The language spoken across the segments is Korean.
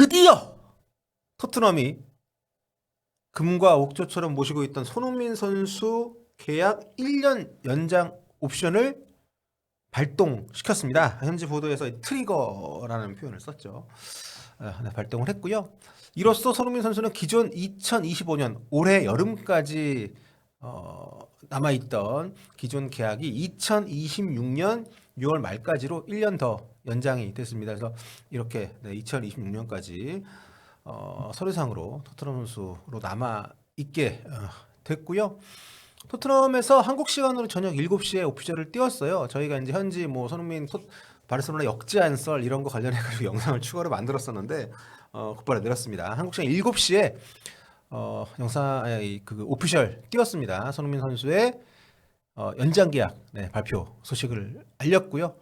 드디어 토트넘이 금과 옥조처럼 모시고 있던 손흥민 선수 계약 1년 연장 옵션을 발동시켰습니다. 현지 보도에서 트리거라는 표현을 썼죠. 아, 네, 발동을 했고요. 이로써 손흥민 선수는 기존 2025년 올해 여름까지 어, 남아있던 기존 계약이 2026년 6월 말까지로 1년 더 연장이 됐습니다. 그래서 이렇게 네, 2026년까지 어, 서류상으로 토트넘 선수로 남아 있게 어, 됐고요. 토트넘에서 한국 시간으로 저녁 7시에 오피셜을 띄웠어요. 저희가 이제 현지 뭐 손흥민 토, 바르셀로나 썰 이런 거 관련해 가지고 영상을 추가로 만들었었는데 어, 곧바로 내렸습니다. 한국 시간 7시에 어, 영상 아니, 그 오피셜 띄웠습니다. 손흥민 선수의 어, 연장 계약 네, 발표 소식을 알렸고요.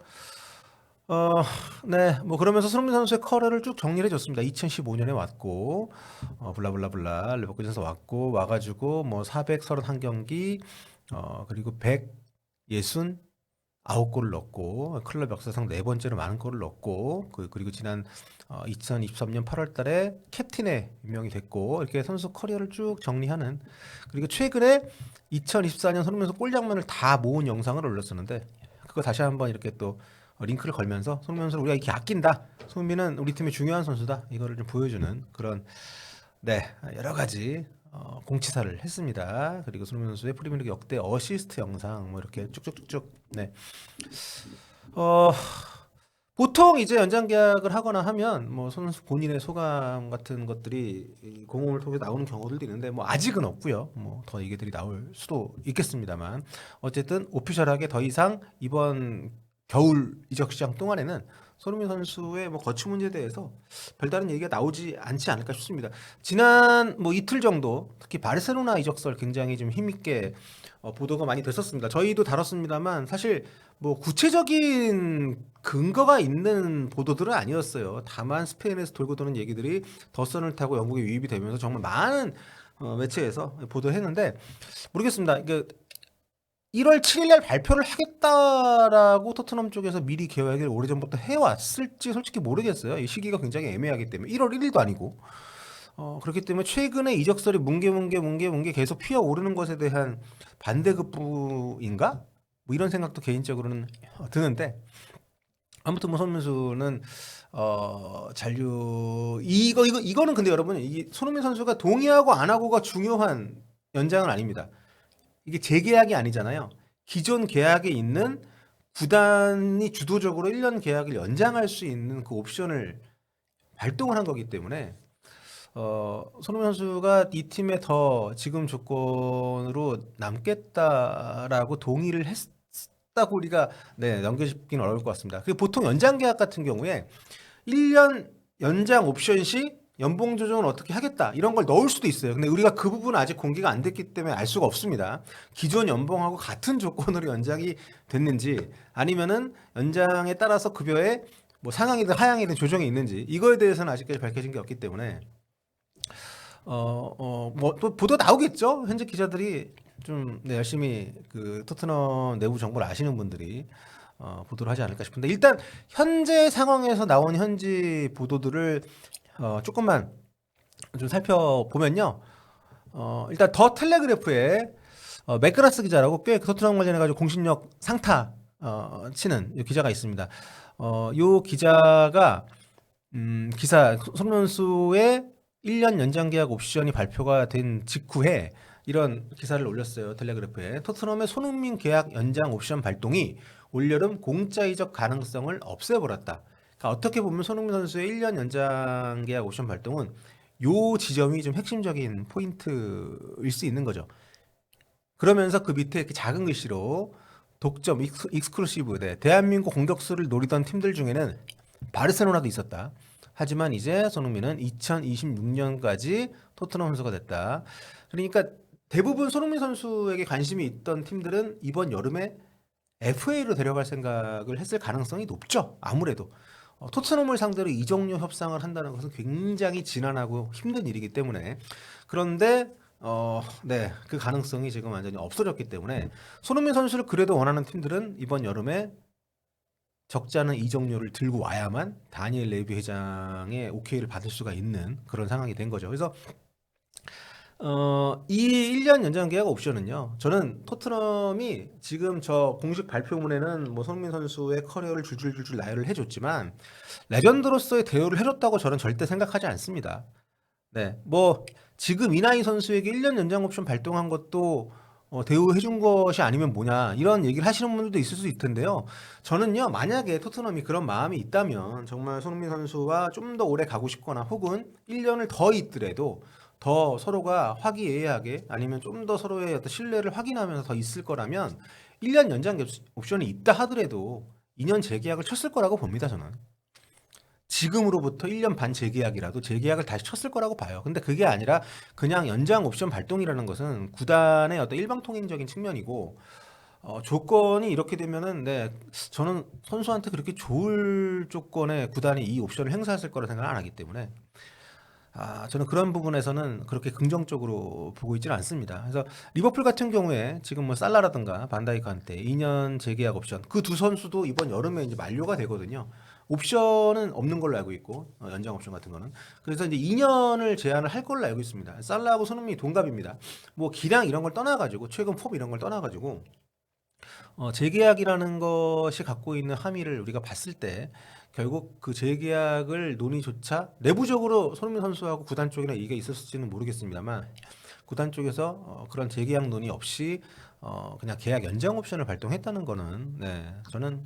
어, 네, 뭐 그러면서 손흥민 선수의 커리어를 쭉 정리를 해줬습니다. 2015년에 왔고, 어, 블라블라블라 레버쿠젠에서 왔고 와가지고 뭐 431경기, 어 그리고 169골을 넣고 클럽 역사상 네 번째로 많은 골을 넣고 그 그리고 지난 어, 2023년 8월 달에 캡틴에 임명이 됐고 이렇게 선수 커리어를 쭉 정리하는 그리고 최근에 2024년 손흥민 선수 골 장면을 다 모은 영상을 올렸었는데 그거 다시 한번 이렇게 또 어, 링크를 걸면서 손흥민 선수를 우리가 이렇게 아낀다. 손흥민은 우리 팀의 중요한 선수다. 이거를 좀 보여주는 그런 네 여러 가지 어, 공치사를 했습니다. 그리고 손흥민 선수의 프리미어리그 역대 어시스트 영상 뭐 이렇게 쭉쭉쭉쭉 네. 어 보통 이제 연장 계약을 하거나 하면 뭐 선수 본인의 소감 같은 것들이 이 공홈을 통해 나오는 경우들도 있는데 뭐 아직은 없고요. 뭐 더 얘기들이 나올 수도 있겠습니다만 어쨌든 오피셜하게 더 이상 이번 겨울 이적 시장 동안에는 손흥민 선수의 뭐 거취 문제에 대해서 별다른 얘기가 나오지 않지 않을까 싶습니다. 지난 뭐 이틀 정도 특히 바르셀로나 이적설 굉장히 좀 힘있게 어, 보도가 많이 됐었습니다. 저희도 다뤘습니다만 사실 뭐 구체적인 근거가 있는 보도들은 아니었어요. 다만 스페인에서 돌고 도는 얘기들이 더선을 타고 영국에 유입이 되면서 정말 많은 어, 매체에서 보도했는데 모르겠습니다. 그 1월 7일 날 발표를 하겠다라고 토트넘 쪽에서 미리 계획을 오래전부터 해왔을지 솔직히 모르겠어요. 이 시기가 굉장히 애매하기 때문에 1월 1일도 아니고 어, 그렇기 때문에 최근에 이적설이 뭉게뭉게 뭉게뭉게 계속 피어오르는 것에 대한 반대급부인가? 뭐 이런 생각도 개인적으로는 드는데 아무튼 뭐 손흥민 선수는 어 잔류 이거 이거 이거는 근데 여러분 이 손흥민 선수가 동의하고 안 하고가 중요한 연장은 아닙니다. 이게 재계약이 아니잖아요. 기존 계약에 있는 구단이 주도적으로 1년 계약을 연장할 수 있는 그 옵션을 발동을 한 거기 때문에 어, 손흥민 선수가 이 팀에 더 지금 조건으로 남겠다라고 동의를 했다고 우리가 네, 넘겨짚기는 어려울 것 같습니다. 그 보통 연장 계약 같은 경우에 1년 연장 옵션 시 연봉 조정을 어떻게 하겠다 이런 걸 넣을 수도 있어요. 근데 우리가 그 부분은 아직 공개가 안 됐기 때문에 알 수가 없습니다. 기존 연봉하고 같은 조건으로 연장이 됐는지 아니면은 연장에 따라서 급여에 뭐 상향이든 하향이든 조정이 있는지 이거에 대해서는 아직까지 밝혀진 게 없기 때문에 어어뭐 또 보도 나오겠죠. 현재 기자들이 좀 네, 열심히 그 토트넘 내부 정보를 아시는 분들이 어, 보도를 하지 않을까 싶은데 일단 현재 상황에서 나온 현지 보도들을 어, 조금만 좀 살펴보면요. 어, 일단 더 텔레그래프에 어, 맥그라스 기자라고 꽤 토트넘 관련해가지고 공신력 상타 어, 치는 이 기자가 있습니다. 어, 요 기자가 음, 기사 손흥민 선수의 1년 연장 계약 옵션이 발표가 된 직후에 이런 기사를 올렸어요. 텔레그래프에 토트넘의 손흥민 계약 연장 옵션 발동이 올여름 공짜 이적 가능성을 없애버렸다. 그러니까 어떻게 보면 손흥민 선수의 1년 연장 계약 옵션 발동은 요 지점이 좀 핵심적인 포인트일 수 있는 거죠. 그러면서 그 밑에 이렇게 작은 글씨로 독점 익스, 익스클루시브 네, 대한민국 공격수를 노리던 팀들 중에는 바르셀로나도 있었다. 하지만 이제 손흥민은 2026년까지 토트넘 선수가 됐다. 그러니까 대부분 손흥민 선수에게 관심이 있던 팀들은 이번 여름에 FA로 데려갈 생각을 했을 가능성이 높죠. 아무래도 어, 토트넘을 상대로 이적료 협상을 한다는 것은 굉장히 지난하고 힘든 일이기 때문에 그런데 어, 네, 그 가능성이 지금 완전히 없어졌기 때문에 손흥민 선수를 그래도 원하는 팀들은 이번 여름에 적지 않은 이적료를 들고 와야만 다니엘 레비 회장의 오케이를 받을 수가 있는 그런 상황이 된 거죠. 그래서 어, 이 1년 연장 계약 옵션은요. 저는 토트넘이 지금 저 공식 발표문에는 뭐 손흥민 선수의 커리어를 줄줄줄줄 나열을 해줬지만 레전드로서의 대우를 해줬다고 저는 절대 생각하지 않습니다. 네, 뭐 지금 이나이 선수에게 1년 연장 옵션 발동한 것도 어, 대우해준 것이 아니면 뭐냐 이런 얘기를 하시는 분들도 있을 수 있을 텐데요. 저는요 만약에 토트넘이 그런 마음이 있다면 정말 손흥민 선수와 좀 더 오래 가고 싶거나 혹은 1년을 더 있더라도 더 서로가 화기애애하게 아니면 좀 더 서로의 어떤 신뢰를 확인하면서 더 있을 거라면 1년 연장 옵션이 있다 하더라도 2년 재계약을 쳤을 거라고 봅니다 저는. 지금으로부터 1년 반 재계약이라도 재계약을 다시 쳤을 거라고 봐요. 근데 그게 아니라 그냥 연장 옵션 발동이라는 것은 구단의 어떤 일방통행적인 측면이고 어, 조건이 이렇게 되면은 네, 저는 선수한테 그렇게 좋을 조건에 구단이 이 옵션을 행사했을 거라 생각을 안 하기 때문에 아, 저는 그런 부분에서는 그렇게 긍정적으로 보고 있지는 않습니다. 그래서 리버풀 같은 경우에 지금 뭐 살라라든가 반다이크한테 2년 재계약 옵션 그 두 선수도 이번 여름에 이제 만료가 되거든요. 옵션은 없는 걸로 알고 있고 어, 연장 옵션 같은 거는 그래서 이제 2년을 제한을 할 걸로 알고 있습니다. 살라하고 손흥민이 동갑입니다. 뭐 기량 이런 걸 떠나가지고 최근 폼 이런 걸 떠나가지고 어, 재계약이라는 것이 갖고 있는 함의를 우리가 봤을 때 결국 그 재계약을 논의조차 내부적으로 손흥민 선수하고 구단 쪽이나 이게 있었을지는 모르겠습니다만 구단 쪽에서 어, 그런 재계약 논의 없이 어, 그냥 계약 연장 옵션을 발동했다는 거는 네, 저는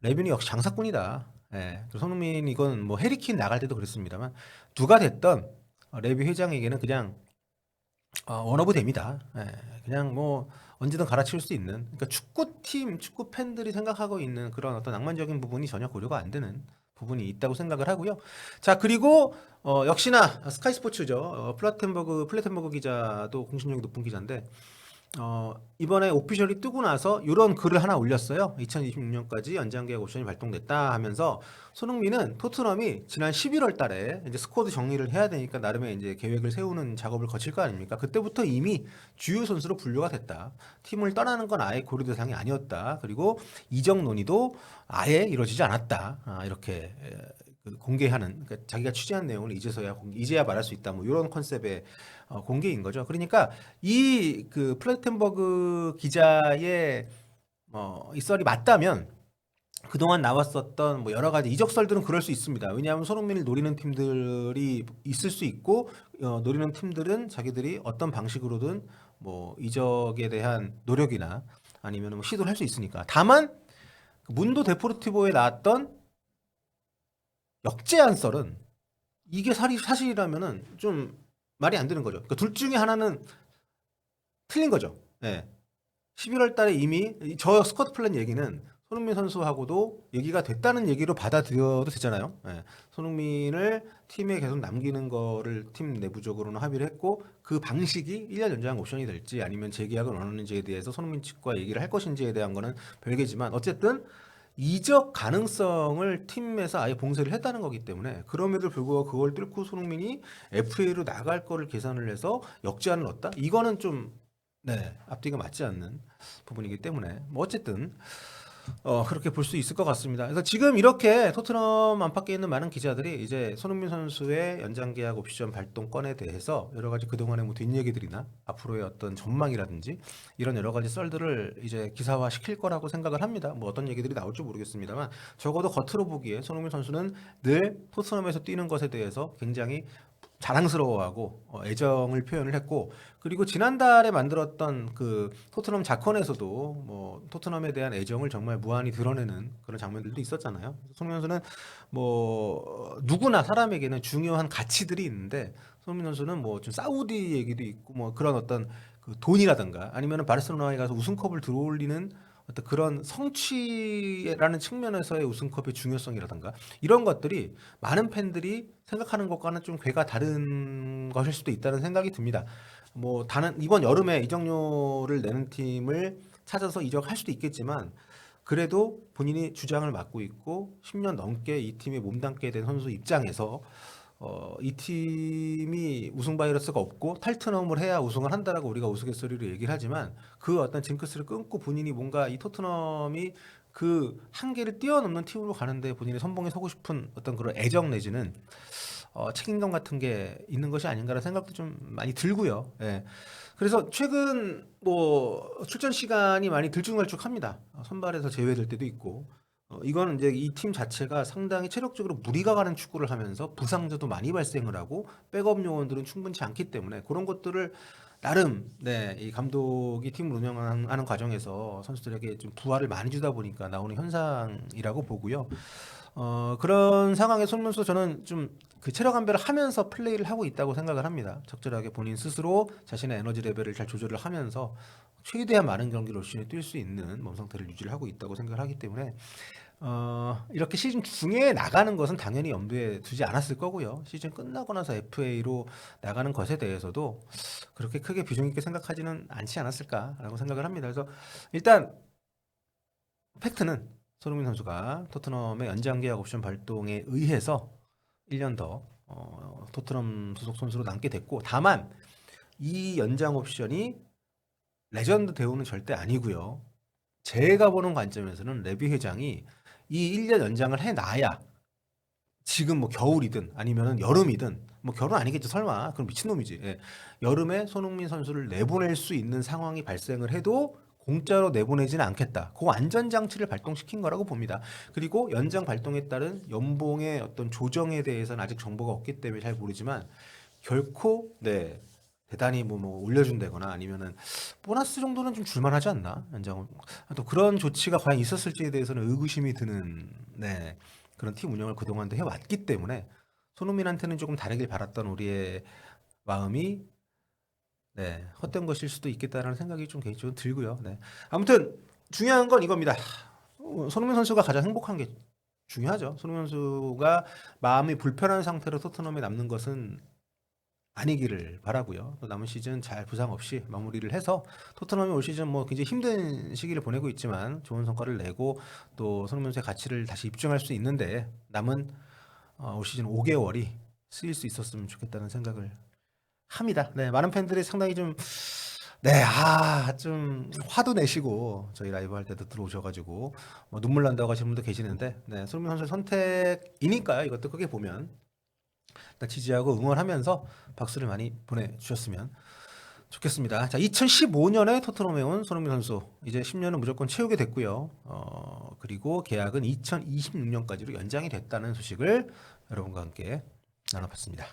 레빈이 역시 장사꾼이다. 예, 또 손흥민 이건 뭐 해리킨 나갈 때도 그랬습니다만 누가 됐던 어, 레비 회장에게는 그냥 어, 원어브 됩니다. 예, 그냥 뭐 언제든 갈아치울 수 있는 그러니까 축구팀 축구 팬들이 생각하고 있는 그런 어떤 낭만적인 부분이 전혀 고려가 안 되는 부분이 있다고 생각을 하고요. 자 그리고 어, 역시나 스카이 스포츠죠. 어, 플라텐버그 플래텐버그 기자도 공신력이 높은 기자인데 어, 이번에 오피셜이 뜨고 나서 이런 글을 하나 올렸어요. 2026년까지 연장 계약 옵션이 발동됐다 하면서 손흥민은 토트넘이 지난 11월 달에 이제 스쿼드 정리를 해야 되니까 나름의 이제 계획을 세우는 작업을 거칠 거 아닙니까? 그때부터 이미 주요 선수로 분류가 됐다. 팀을 떠나는 건 아예 고려 대상이 아니었다. 그리고 이적 논의도 아예 이루어지지 않았다. 아, 이렇게 에, 그 공개하는 그러니까 자기가 취재한 내용을 이제서야 이제야 말할 수 있다. 뭐 이런 컨셉의 어, 공개인 거죠. 그러니까 이 그 플래텐버그 기자의 어, 이 썰이 맞다면 그동안 나왔었던 뭐 여러 가지 이적설들은 그럴 수 있습니다. 왜냐하면 손흥민을 노리는 팀들이 있을 수 있고 어, 노리는 팀들은 자기들이 어떤 방식으로든 뭐 이적에 대한 노력이나 아니면 뭐 시도를 할 수 있으니까. 다만 그 문도 데포르티보에 나왔던 역제한 썰은 이게 사실이라면은 좀 말이 안 되는 거죠. 그러니까 둘 중에 하나는 틀린 거죠. 예. 11월 달에 이미 이- 저 스쿼트 플랜 얘기는 손흥민 선수하고도 얘기가 됐다는 얘기로 받아들여도 되잖아요. 예. 손흥민을 팀에 계속 남기는 거를 팀 내부적으로는 합의를 했고 그 방식이 1년 연장 옵션이 될지 아니면 재계약을 원하는지에 대해서 손흥민 측과 얘기를 할 것인지에 대한 거는 별개지만 어쨌든 이적 가능성을 팀에서 아예 봉쇄를 했다는 거기 때문에 그럼에도 불구하고 그걸 뚫고 손흥민이 FA로 나갈 거를 계산을 해서 역제한을 넣었다? 이거는 좀 네, 앞뒤가 맞지 않는 부분이기 때문에 뭐 어쨌든 어, 그렇게 볼 수 있을 것 같습니다. 그래서 지금 이렇게 토트넘 안팎에 있는 많은 기자들이 이제 손흥민 선수의 연장 계약 옵션 발동건에 대해서 여러 가지 그동안의 뭐 뒷얘기들이나 앞으로의 어떤 전망이라든지 이런 여러 가지 썰들을 이제 기사화 시킬 거라고 생각을 합니다. 뭐 어떤 얘기들이 나올지 모르겠습니다만 적어도 겉으로 보기에 손흥민 선수는 늘 토트넘에서 뛰는 것에 대해서 굉장히 자랑스러워하고 어, 애정을 표현을 했고 그리고 지난달에 만들었던 그 토트넘 자컨에서도 뭐 토트넘에 대한 애정을 정말 무한히 드러내는 그런 장면들도 있었잖아요. 손흥민 선수는 뭐 누구나 사람에게는 중요한 가치들이 있는데 손흥민 선수는 뭐 좀 사우디 얘기도 있고 뭐 그런 어떤 그 돈이라든가 아니면은 바르셀로나에 가서 우승컵을 들어올리는 어떤 그런 성취라는 측면에서의 우승컵의 중요성이라든가 이런 것들이 많은 팬들이 생각하는 것과는 좀 궤가 다른 것일 수도 있다는 생각이 듭니다. 뭐 다른 이번 여름에 이적료를 내는 팀을 찾아서 이적할 수도 있겠지만 그래도 본인이 주장을 맡고 있고 10년 넘게 이 팀에 몸담게 된 선수 입장에서 어, 이 팀이 우승 바이러스가 없고 탈트넘을 해야 우승을 한다라고 우리가 우스갯소리로 얘기를 하지만 그 어떤 징크스를 끊고 본인이 뭔가 이 토트넘이 그 한계를 뛰어넘는 팀으로 가는데 본인의 선봉에 서고 싶은 어떤 그런 애정 내지는 어, 책임감 같은 게 있는 것이 아닌가라는 생각도 좀 많이 들고요. 예. 그래서 최근 뭐 출전 시간이 많이 들쭉날쭉합니다. 어, 선발에서 제외될 때도 있고. 어, 이거는 이제 이 팀 자체가 상당히 체력적으로 무리가 가는 축구를 하면서 부상자도 많이 발생을 하고 백업 요원들은 충분치 않기 때문에 그런 것들을 나름 네, 이 감독이 팀을 운영하는 과정에서 선수들에게 좀 부하를 많이 주다 보니까 나오는 현상이라고 보고요. 어, 그런 상황에 손문서 저는 좀 그 체력 안배를 하면서 플레이를 하고 있다고 생각을 합니다. 적절하게 본인 스스로 자신의 에너지 레벨을 잘 조절을 하면서 최대한 많은 경기를 올 시즌에 뛸수 있는 몸 상태를 유지를 하고 있다고 생각을 하기 때문에 어, 이렇게 시즌 중에 나가는 것은 당연히 염두에 두지 않았을 거고요. 시즌 끝나고 나서 FA로 나가는 것에 대해서도 그렇게 크게 비중 있게 생각하지는 않지 않았을까라고 생각을 합니다. 그래서 일단 팩트는 손흥민 선수가 토트넘의 연장 계약 옵션 발동에 의해서 1년 더 어, 토트넘 소속 선수로 남게 됐고 다만 이 연장 옵션이 레전드 대우는 절대 아니고요. 제가 보는 관점에서는 레비 회장이 이 1년 연장을 해놔야 지금 뭐 겨울이든 아니면은 여름이든 뭐 결혼 아니겠죠 설마 그럼 미친놈이지 예. 여름에 손흥민 선수를 내보낼 수 있는 상황이 발생을 해도 공짜로 내보내지는 않겠다. 그 안전장치를 발동시킨 거라고 봅니다. 그리고 연장 발동에 따른 연봉의 어떤 조정에 대해서는 아직 정보가 없기 때문에 잘 모르지만 결코 네 대단히 뭐, 뭐 올려준다거나 아니면은 보너스 정도는 좀 줄만하지 않나 연장 또 그런 조치가 과연 있었을지에 대해서는 의구심이 드는 네 그런 팀 운영을 그동안도 해왔기 때문에 손흥민한테는 조금 다르길 바랐던 우리의 마음이 네, 헛된 것일 수도 있겠다라는 생각이 좀 개인적으로 들고요. 네. 아무튼 중요한 건 이겁니다. 어, 손흥민 선수가 가장 행복한 게 중요하죠. 손흥민 선수가 마음이 불편한 상태로 토트넘에 남는 것은 아니기를 바라고요. 또 남은 시즌 잘 부상 없이 마무리를 해서 토트넘이 올 시즌 뭐 굉장히 힘든 시기를 보내고 있지만 좋은 성과를 내고 또 손흥민 선수의 가치를 다시 입증할 수 있는데 남은 어, 올 시즌 5개월이 쓰일 수 있었으면 좋겠다는 생각을 합니다. 네, 많은 팬들이 상당히 좀 네, 아, 좀 화도 내시고 저희 라이브 할 때도 들어오셔가지고 뭐 눈물 난다고 하시는 분도 계시는데, 네, 손흥민 선수의 선택이니까요. 이것도 크게 보면 지지하고 응원하면서 박수를 많이 보내주셨으면 좋겠습니다. 자, 2015년에 토트넘에 온 손흥민 선수 이제 10년은 무조건 채우게 됐고요. 어, 그리고 계약은 2026년까지로 연장이 됐다는 소식을 여러분과 함께 나눠봤습니다.